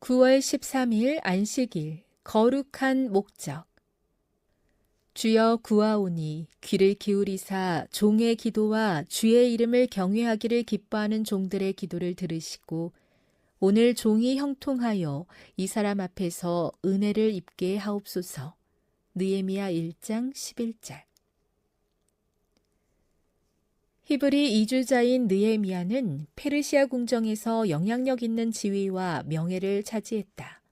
9월 13일 안식일 거룩한 목적 주여 구하오니 귀를 기울이사 종의 기도와 주의 이름을 경외하기를 기뻐하는 종들의 기도를 들으시고 오늘 종이 형통하여 이 사람 앞에서 은혜를 입게 하옵소서. 느헤미야 1장 11절 히브리 이주자인 느헤미야는 페르시아 궁정에서 영향력 있는 지위와 명예를 차지했다.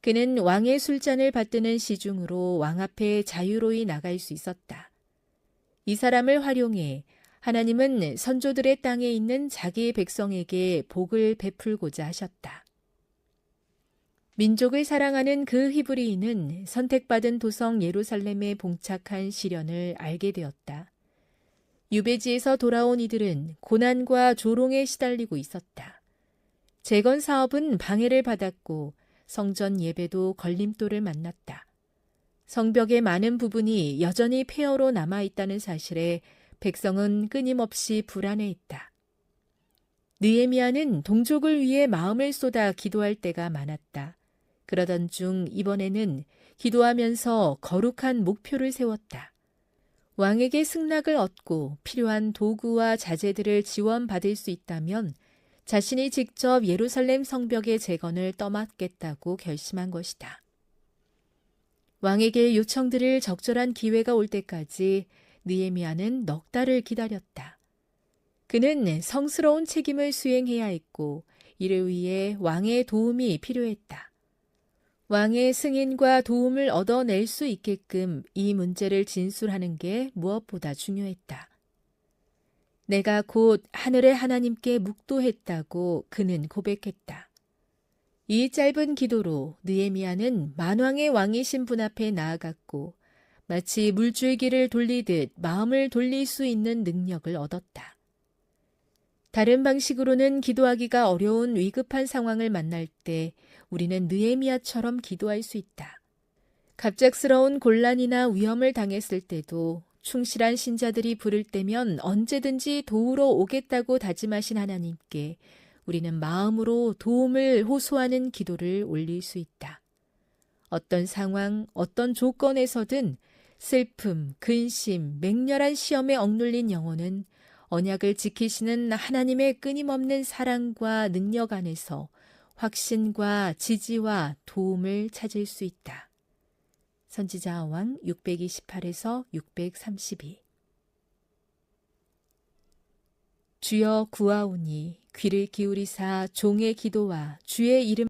그는 왕의 술잔을 받드는 시중으로 왕 앞에 자유로이 나갈 수 있었다. 이 사람을 활용해 하나님은 선조들의 땅에 있는 자기의 백성에게 복을 베풀고자 하셨다. 민족을 사랑하는 그 히브리인은 선택받은 도성 예루살렘에 봉착한 시련을 알게 되었다. 유배지에서 돌아온 이들은 고난과 조롱에 시달리고 있었다. 재건 사업은 방해를 받았고 성전 예배도 걸림돌을 만났다. 성벽의 많은 부분이 여전히 폐허로 남아 있다는 사실에 백성은 끊임없이 불안해했다. 느에미아는 동족을 위해 마음을 쏟아 기도할 때가 많았다. 그러던 중 이번에는 기도하면서 거룩한 목표를 세웠다. 왕에게 승낙을 얻고 필요한 도구와 자재들을 지원받을 수 있다면 자신이 직접 예루살렘 성벽의 재건을 떠맡겠다고 결심한 것이다. 왕에게 요청들을 적절한 기회가 올 때까지 느에미아는 넉 달을 기다렸다. 그는 성스러운 책임을 수행해야 했고 이를 위해 왕의 도움이 필요했다. 왕의 승인과 도움을 얻어낼 수 있게끔 이 문제를 진술하는 게 무엇보다 중요했다. 내가 곧 하늘의 하나님께 묵도했다고 그는 고백했다. 이 짧은 기도로 느에미아는 만왕의 왕이신 분 앞에 나아갔고 마치 물줄기를 돌리듯 마음을 돌릴 수 있는 능력을 얻었다. 다른 방식으로는 기도하기가 어려운 위급한 상황을 만날 때 우리는 느에미아처럼 기도할 수 있다. 갑작스러운 곤란이나 위험을 당했을 때도 충실한 신자들이 부를 때면 언제든지 도우러 오겠다고 다짐하신 하나님께 우리는 마음으로 도움을 호소하는 기도를 올릴 수 있다. 어떤 상황, 어떤 조건에서든 슬픔, 근심, 맹렬한 시험에 억눌린 영혼은 언약을 지키시는 하나님의 끊임없는 사랑과 능력 안에서 확신과 지지와 도움을 찾을 수 있다. 선지자 왕 628에서 632 주여 구하오니 귀를 기울이사 종의 기도와 주의 이름